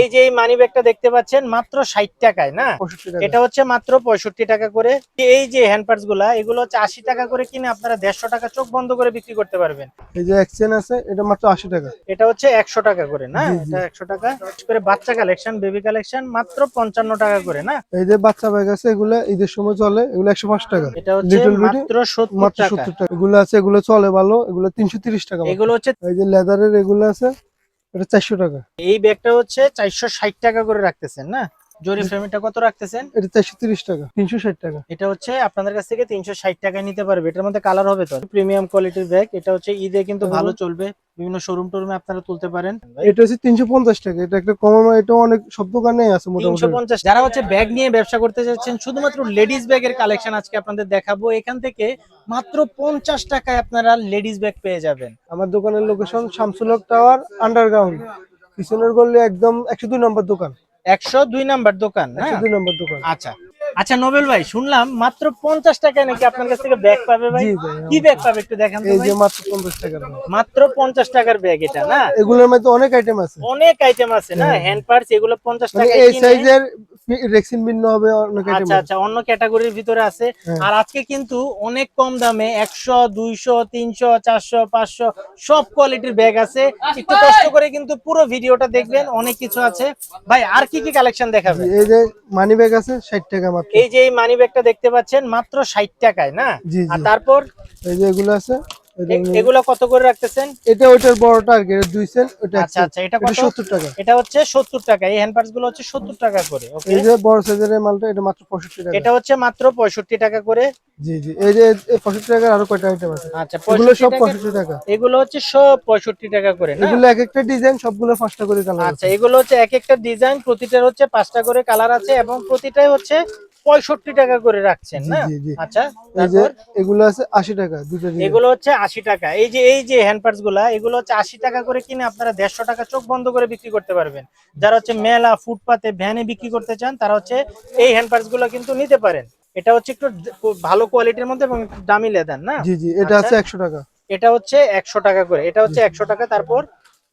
এই যে এই মানি ব্যাগটা দেখতে পাচ্ছেন মাত্র ষাট টাকায় না? এটা হচ্ছে মাত্র পঁয়ষট্টি টাকা করে। এই যে হ্যান্ড পার্টসগুলা এগুলো হচ্ছে আশি টাকা করে কিনে আপনারা দেড়শো টাকা চোখ বন্ধ করে বিক্রি করতে পারবেন। এই যে এক্সচেঞ্জ আছে এটা মাত্র আশি টাকা। এটা হচ্ছে একশো টাকা করে না। এটা একশো টাকা করে বাচ্চা কালেকশন বেবি কালেকশন মাত্র পঞ্চান্ন টাকা করে না? এই যে বাচ্চা ব্যাগ আছে এগুলো ঈদের সময় চলে এগুলো একশো পাঁচ টাকা। এটা হচ্ছে মাত্র সত্তর টাকা। এগুলো আছে এগুলো চলে ভালো এগুলো তিনশো তিরিশ টাকা এগুলো হচ্ছে এই যে লেদারের এগুলো আছে এটা চারশো টাকা। এই ব্যাগটা হচ্ছে চারশো ষাট টাকা করে রাখতেছেন না? জরি ফ্রেমিটা কত রাখতেছেন? এটা চারশো তিরিশ টাকা তিনশো ষাট টাকা। এটা হচ্ছে আপনাদের কাছ থেকে তিনশো ষাট টাকায় নিতে পারবে। এটার মধ্যে কালার হবে তো? প্রিমিয়াম কোয়ালিটির ব্যাগ এটা হচ্ছে ঈদে কিন্তু ভালো চলবে। বিভিন্ন শোরুম টোরুমে আপনারা তুলতে পারেন। এটা হচ্ছে তিনশো পঞ্চাশ টাকা এটা একটা কম এটা অনেক সব দোকানেই আছে মোটামুটি। পঞ্চাশ যারা হচ্ছে ব্যাগ নিয়ে ব্যবসা করতে যাচ্ছেন শুধুমাত্র লেডিস ব্যাগের কালেকশন আজকে আপনাদের দেখাবো। এখান থেকে মাত্র পঞ্চাশ টাকায় আপনারা লেডিস ব্যাগ পেয়ে যাবেন। আমার দোকানের লোকেশন শামসুলক টাওয়ার আন্ডারগ্রাউন্ড পিছনের গল্লি একদম একশো দুই নম্বর দোকান। একশো দুই নাম্বার দোকান দুই নম্বর দোকান। আচ্ছা আচ্ছা নোবেল ভাই শুনলাম মাত্র পঞ্চাশ টাকায় নাকি আপনার কাছ থেকে ব্যাগ পাবে ভাই? কি ব্যাগ পাবে একটু দেখান এই যে মাত্র পঞ্চাশ টাকার মাত্র পঞ্চাশ টাকার ব্যাগ এটা না? এগুলোর মধ্যে অনেক আইটেম আছে। অনেক আইটেম আছে না? হ্যান্ড পার্টস এগুলো পঞ্চাশ মানে টাকা এই সাইজের রেক্সিন ভিন্ন হবে অনেক আচ্ছা আচ্ছা অন্য ক্যাটাগরির ভিতরে আছে। হ্যাঁ। আর আজকে কিন্তু অনেক কম দামে একশো দুইশো তিনশো চারশো পাঁচশো সব কোয়ালিটির ব্যাগ আছে। একটু কষ্ট করে কিন্তু পুরো ভিডিওটা দেখবেন অনেক কিছু আছে। ভাই আর কি কি কালেকশন দেখাবে এই যে মানি ব্যাগ আছে ষাট টাকা এই যে এই মানি ব্যাগটা দেখতে পাচ্ছেন মাত্র ষাট টাকায় না? আর তারপর? এই যে এগুলো আছে এগুলো কত করে রাখতেছেন? এটা ওইটার বড়টা আর কি এটা দুই সেন্ট ওটা আচ্ছা আচ্ছা এটা কত? সত্তর টাকা। এটা হচ্ছে সত্তর টাকা এই হ্যান্ড পার্টসগুলো হচ্ছে সত্তর টাকা করে ওকে এই যে বড় সাইজের মালটা এটা মাত্র পঁয়ষট্টি টাকা। এটা হচ্ছে মাত্র পঁয়ষট্টি টাকা করে। জি জি এই যে এই পঁয়ষট্টি টাকার আরও কয়টা আইটেম আছে? আচ্ছা এগুলো 65 সব টাকা- এগুলো হচ্ছে সব পঁয়ষট্টি টাকা করে না? এগুলো এক একটা ডিজাইন সবগুলো পাঁচটা করে কালার আচ্ছা এগুলো হচ্ছে এক একটা ডিজাইন প্রতিটার হচ্ছে পাঁচটা করে কালার আছে এবং প্রতিটাই হচ্ছে পঁয়ষট্টি টাকা করে রাখছেন না। আচ্ছা এই যে এগুলো আছে আশি টাকা দুটো এগুলো হচ্ছে আশি টাকা। এই যে এই যে হ্যান্ড পার্টসগুলা এগুলো হচ্ছে আশি টাকা করে কিনে আপনারা দেড়শো টাকা চোখ বন্ধ করে বিক্রি করতে পারবেন। যারা হচ্ছে মেলা ফুটপাতে ভ্যানে বিক্রি করতে চান তারা হচ্ছে এই হ্যান্ড পার্টসগুলো কিন্তু নিতে পারেন। এটা হচ্ছে একটু ভালো কোয়ালিটির মধ্যে এবং একটু দামি লেদার না? জি জি এটা আচ্ছা। আছে একশো টাকা। এটা হচ্ছে একশো টাকা করে এটা হচ্ছে একশো টাকা তারপর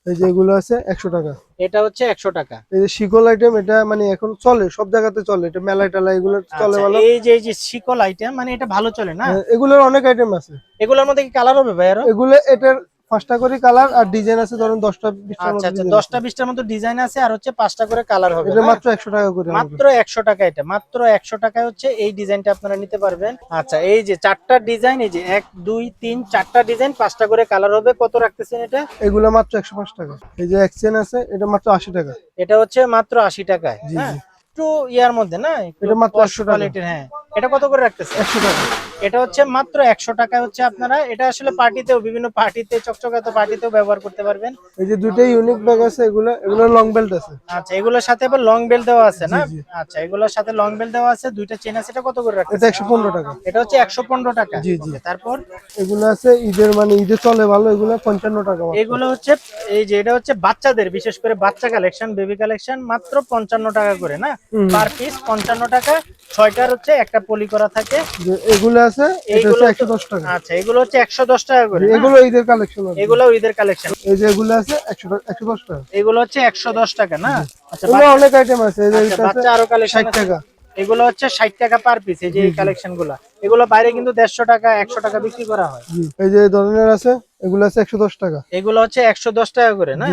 এই যে এগুলো আছে একশো টাকা। এটা হচ্ছে একশো টাকা। এই যে শিকল আইটেম এটা মানে এখন চলে সব জায়গাতে চলে এটা মেলায় টেলা এগুলো চলে আচ্ছা, ভালো এই যে এই যে শিকল আইটেম মানে এটা ভালো চলে না? হ্যাঁ, এগুলোর অনেক আইটেম আছে। এগুলোর মধ্যে কি কালার হবে ভাই এগুলো এটার পাঁচটা করে কালার আর ডিজাইন আছে ধরুন দশটা আচ্ছা আচ্ছা দশটা বিশটার মতো ডিজাইন আছে আর হচ্ছে পাঁচটা করে কালার হবে এটা মাত্র একশো টাকা করে মাত্র একশো টাকা এটা মাত্র একশো টাকায় হচ্ছে এই ডিজাইনটা আপনারা নিতে পারবেন। আচ্ছা এই যে চারটা ডিজাইন এই যে এক দুই তিন চারটা ডিজাইন পাঁচটা করে কালার হবে কত রাখতেছেন এটা? এগুলো মাত্র একশো পাঁচ টাকা। এই যে এক্সচেঞ্জ আছে এটা মাত্র আশি টাকা। এটা হচ্ছে মাত্র আশি টাকায় হ্যাঁ? একটু ইয়ার মধ্যে না? এটা মাত্র 100 টাকা। হ্যাঁ। এটা কত করে রাখতেছেন? একশো টাকা। এটা হচ্ছে মাত্র একশো টাকায় হচ্ছে আপনারা। এটা আসলে পার্টিতেও বিভিন্ন পার্টিতে চকচকাতো পার্টিতেও ব্যবহার করতে পারবেন। এই যে দুইটা ইউনিক ব্যাগ আছে এগুলো এগুলো লং বেল্ট আছে। আচ্ছা এগুলোর সাথে আবার লং বেল্ট দেওয়া আছে না। আচ্ছা এগুলোর সাথে লং বেল্ট দেওয়া আছে দুইটা চেন আছে এটা কত করে এটা রাখতেছেন একশো পনেরো টাকা। এটা হচ্ছে একশো পনেরো টাকা। জি, জি। তারপর? এগুলো আছে ঈদের মানে ঈদে চলে ভালো এগুলো পঞ্চান্ন টাকা এগুলো হচ্ছে এই যে এটা হচ্ছে বাচ্চাদের বিশেষ করে বাচ্চা কালেকশন বেবি কালেকশন মাত্র পঞ্চান্ন টাকা করে না? পার পিস পঞ্চান্ন টাকা ছয়টার হচ্ছে একটা পলি করা থাকে। যে এগুলো আছে এইগুলো দশ টাকা। আচ্ছা এগুলো হচ্ছে একশো দশ টাকা করে এগুলো ঈদের কালেকশন এগুলো ঈদের কালেকশন এই যে এগুলো আছে একশো একশো দশ টাকা। এগুলো হচ্ছে একশো দশ টাকা না? আচ্ছা এগুলো অনেক আইটেম আছে এই যে আচ্ছা, বাচ্চা আরও কালেকশন ষাট টাকা। এগুলো হচ্ছে ষাট টাকা পার পিস এই যে এই কালেকশনগুলা। এগুলো বাইরে কিন্তু দেড়শো টাকা একশো টাকা বিক্রি করা হয়। এই যে ধরনের আছে এগুলো আছে একশো দশ টাকা। এগুলো হচ্ছে একশো দশ টাকা করে না.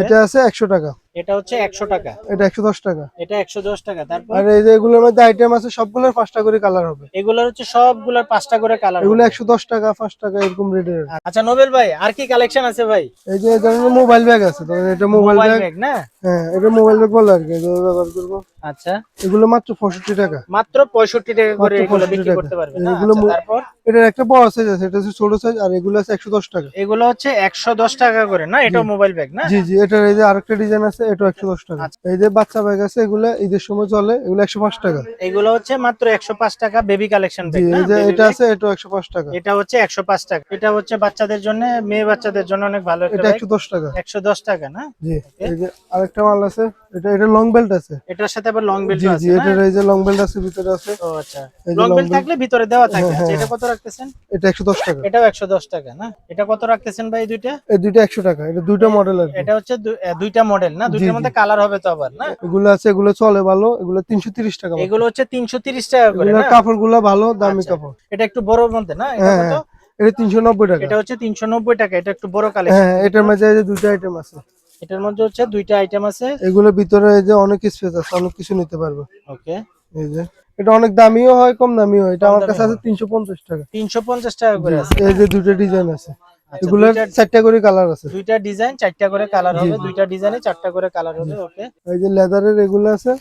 এটা আছে একশো টাকা। এটা হচ্ছে একশো টাকা। এটা একশো দশ টাকা। এটা একশো দশ টাকা। তারপর আর এই যে এগুলোর মধ্যে আইটেম আছে সবগুলোর পাঁচটা করে কালার হবে। এগুলোর হচ্ছে সবগুলোর পাঁচটা করে কালার এগুলো একশো দশ টাকা পাঁচ টাকা এরকম রেটের আচ্ছা নোবেল ভাই আর কি কালেকশন আছে ভাই? এই যে মোবাইল ব্যাগ আছে এটা মোবাইল ব্যাগ না? হ্যাঁ এটা মোবাইল ব্যাগ বলে আর কি ব্যবহার করব। আচ্ছা। এগুলো মাত্র পঁয়ষট্টি টাকা। মাত্র পঁয়ষট্টি টাকা করে এগুলো বিক্রি করতে পারবেন এগুলো আচ্ছা, তারপর? এটার একটা বড় সাইজ আছে এটা হচ্ছে ছোট সাইজ আর এগুলো আছে একশো দশ টাকা। এগুলো হচ্ছে একশো দশ টাকা করে না? এটা মোবাইল ব্যাগ না? জি জি এটার এই যে আরেকটা ডিজাইন আছে এটা একশো দশ টাকা। আচ্ছা। এই যে বাচ্চা ব্যাগ আছে এগুলো ঈদের সময় চলে এগুলো একশো পাঁচ টাকা। এগুলো হচ্ছে মাত্র একশো পাঁচ টাকা বেবি কালেকশন ব্যাগ এই যে এটা আছে এটা একশো পাঁচ টাকা। এটা হচ্ছে একশো পাঁচ টাকা। এটা হচ্ছে বাচ্চাদের জন্য মেয়ে বাচ্চাদের জন্য অনেক ভালো এটা একশো দশ টাকা। একশো দশ টাকা না? জি এই যে আরেকটা একটা মাল আছে এটা এটা লং বেল্ট আছে। এটার সাথে আবার লং বেল্ট আছে জি? এটার এই যে লং বেল্ট আছে ভিতরে আছে। ও আচ্ছা। লং বেল্ট থাকলে ভিতরে দেওয়া থাকে। হ্যাঁ, আচ্ছা হ্যাঁ, এটা কত রাখতেছেন? এটা একশো দশ টাকা। এটাও একশো দশ টাকা না? এটা কত রাখতেছেন ভাই এই দুইটা? এই দুইটা একশো টাকা। এটা দুইটা মডেল কি। এটা হচ্ছে দুইটা মডেল না? দুইটার মধ্যে কালার হবে তো আবার না? এগুলো আছে এগুলো চলে ভালো এগুলো তিনশো তিরিশ টাকা এগুলো হচ্ছে তিনশো তিরিশ টাকা করে না? কাপড়গুলা ভালো দামি আচ্ছা। কাপড়। এটা একটু বড় মধ্যে না? এটা হ্যাঁ কত? হ্যাঁ। এটা তিনশো নব্বই টাকা। এটা হচ্ছে তিনশো নব্বই টাকা এটা একটু বড় কালেকশন হ্যাঁ হ্যাঁ, এটার মাঝে দুইটা আইটেম আছে। এটার মধ্যে হচ্ছে দুইটা আইটেম আছে। এগুলোর ভিতরে এই যে অনেক স্পেস আছে অনেক কিছু নিতে পারবে। ওকে এই যে এটা অনেক দামিও হয় কম দামিও হয়। এটা আমার কাছে আছে হয়। তিনশো পঞ্চাশ টাকা। তিনশো পঞ্চাশ টাকা করে আছে। এই যে দুটো ডিজাইন আছে। আচ্ছা, এগুলোর দুইটা- চারটা করে কালার আছে। দুইটা ডিজাইন চারটা করে কালার হবে দুইটা ডিজাইনে চারটা করে কালার হবে ওকে এই যে লেদারের এগুলো আছে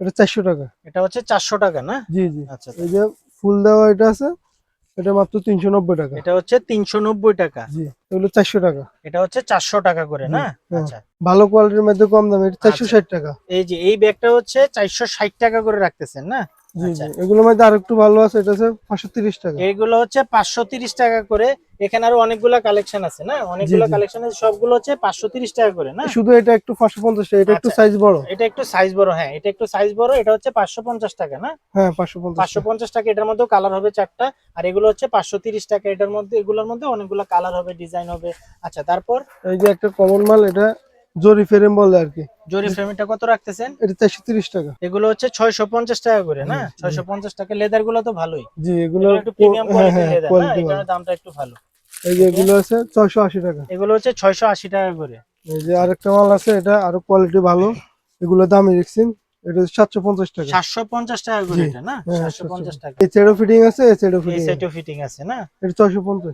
এটা চারশো টাকা। এটা হচ্ছে চারশো টাকা না? জি জি। আচ্ছা এই যে ফুল দেওয়া এটা আছে এটা মাত্র তিনশো নব্বই টাকা। এটা হচ্ছে তিনশো নব্বই টাকা। জি এগুলো চারশো টাকা। এটা হচ্ছে চারশো টাকা করে না? হ্যাঁ। আচ্ছা। ভালো কোয়ালিটির মধ্যে কম দামে এটা চারশো ষাট টাকা। এই যে এই ব্যাগটা হচ্ছে চারশো ষাট টাকা করে রাখতেছেন না? আচ্ছা। এগুলোর মধ্যে আরেকটু ভালো আছে এটা পাঁচশো তিরিশ টাকা। এইগুলো হচ্ছে পাঁচশো তিরিশ টাকা করে। এখানে আরও অনেকগুলা কালেকশন আছে না? অনেকগুলো কালেকশন আছে সবগুলো হচ্ছে পাঁচশো তিরিশ টাকা করে না? শুধু এটা একটু পাঁচশো পঞ্চাশ টাকা এটা একটু আচ্ছা। সাইজ বড়। এটা একটু সাইজ বড় হ্যাঁ। এটা একটু সাইজ বড় এটা হচ্ছে পাঁচশো পঞ্চাশ টাকা না? হ্যাঁ পাঁচশো পঞ্চাশ পাঁচশো পঞ্চাশ টাকা এটার মধ্যেও কালার হবে চারটা। আর এগুলো হচ্ছে পাঁচশো তিরিশ টাকা এটার মধ্যে এগুলোর মধ্যে অনেকগুলো কালার হবে ডিজাইন হবে। আচ্ছা তারপর? এই যে একটা কমন মাল এটা জরি ফ্রেম বলে আর কি। জরি ফ্রেমটা কত রাখতেছেন? এটা চারশো তিরিশ টাকা। এগুলো হচ্ছে ছয়শো পঞ্চাশ টাকা করে না? ছয়শো পঞ্চাশ টাকা। লেদারগুলো তো ভালোই। জি এগুলো একটু প্রিমিয়াম কোয়ালিটির লেদার না? দামটা একটু ভালো। এই যে এগুলো আছে ছয়শো আশি টাকা। এগুলো হচ্ছে ছয়শো আশি টাকা করে। এই যে আরেকটা মাল আছে এটা আরও কোয়ালিটি ভালো। এগুলো দামি দেখছেন। এটা সাতশো পঞ্চাশ টাকা। সাতশো পঞ্চাশ টাকা করে এটা না? হ্যাঁ, সাতশো পঞ্চাশ টাকা। এই চেডো ফিটিং আছে এই চেডো এই ফিটিং ফিটিং আছে না?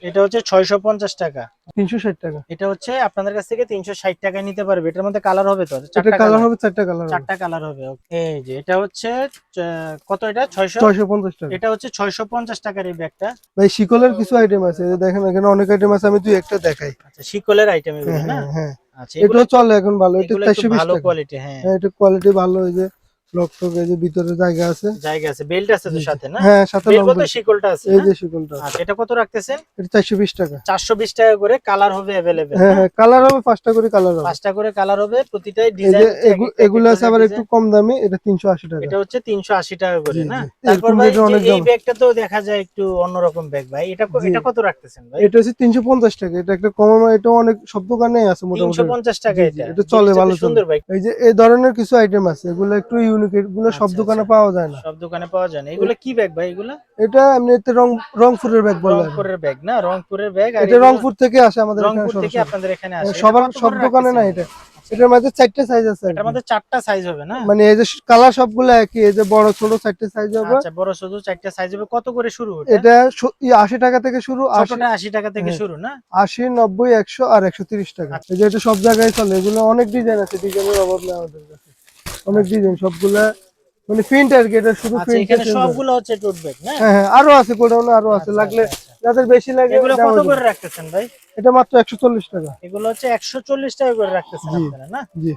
এটা হচ্ছে ছয়শো পঞ্চাশ টাকা। তিনশো ষাট টাকা। এটা হচ্ছে আপনাদের কাছ থেকে তিনশো ষাট টাকায় নিতে পারবে। এটার মধ্যে কালার হবে তো? চারটা কালার হবে চারটা কালার চারটা কালার হবে। এই যে এটা হচ্ছে কত এটা? ছয়শো? ছয়শো পঞ্চাশ টাকা। এটা হচ্ছে ছয়শো পঞ্চাশ টাকার এই ব্যাগটা। ভাই শিকলের কিছু আইটেম আছে। দেখেন এখানে অনেক আইটেম আছে আমি দুই একটা দেখাই। আচ্ছা শিকলের আইটেম এগুলো হ্যাঁ না? হ্যাঁ। হ্যাঁ এটা চলে এখন ভালো এটা ভালো কোয়ালিটি হ্যাঁ। হ্যাঁ এটা কোয়ালিটি ভালো এই যে লক টক এই যে ভিতরে জায়গা আছে। জায়গা আছে বেল্ট আছে তো সাথে না? হ্যাঁ সাথে শিকলটা আছে এই যে শিকলটা আচ্ছা এটা কত রাখতেছেন? এটা টাকা। চারশো বিশ টাকা করে কালার হবে হ্যাঁ হ্যাঁ কালার হবে পাঁচটা করে কালার হবে। পাঁচটা করে কালার হবে প্রতিটাই এই ডিজাইন এগুলো আছে আবার একটু কম দামে এটা তিনশো আশি টাকা। এটা হচ্ছে তিনশো আশি টাকা করে না? তারপর ভাই অনেক যে এই ব্যাগটা তো দেখা যায় একটু অন্যরকম ব্যাগ ভাই। এটা এটা কত রাখতেছেন ভাই? এটা হচ্ছে তিনশো পঞ্চাশ টাকা। এটা একটা কম এটা অনেক সব দোকানে আছে মোটামুটি। টাকা এটা। এটা চলে, ভালো সুন্দর ভাই। এই যে এই ধরনের কিছু আইটেম আছে। এগুলো একটু ইউনিক এগুলো সব আচ্ছা, দোকানে আচ্ছা। পাওয়া যায় না। সব দোকানে পাওয়া যায় না। এগুলো কি ব্যাগ ভাই এগুলো? এটা এমনিতে রং রংপুরের ব্যাগ বলে রংপুরের ব্যাগ না? রংপুরের ব্যাগ এটা রংপুর থেকে আসে আমাদের রংপুর থেকে আপনাদের এখানে আসে। সবার সব দোকানে না এটা। এটার মধ্যে চারটে সাইজ আছে এটার মধ্যে চারটা সাইজ হবে না? মানে এই যে কালার সবগুলো একই এই যে বড় ছোট চারটে সাইজ হবে। আচ্ছা বড় শুধু চারটা সাইজ হবে। কত করে শুরু এটা স- ই আশি টাকা থেকে শুরু আশি ছোটটা আশি টাকা থেকে হ্যাঁ। শুরু না? আশি নব্বই একশো আর একশো তিরিশ টাকা। এই যে এটা সব জায়গায় চলে। এগুলো অনেক ডিজাইন আছে ডিজাইনের অভাব নেই আমাদের কাছে। অনেক ডিজাইন সবগুলা মানে প্রিন্ট আর কি এটা শুধু আচ্ছা প্রিন্ট এখানে সবগুলো হচ্ছে টোট ব্যাগ হ্যাঁ হ্যাঁ আরও আছে গোডাউনে আরও আছে আচ্ছা, লাগলে আচ্ছা, আচ্ছা। যাদের বেশি লাগে এগুলো কত করে রাখতেছেন ভাই? এটা মাত্র একশো চল্লিশ টাকা। এগুলো হচ্ছে একশো চল্লিশ টাকা করে রাখতেছেন। আপনারা না? জি।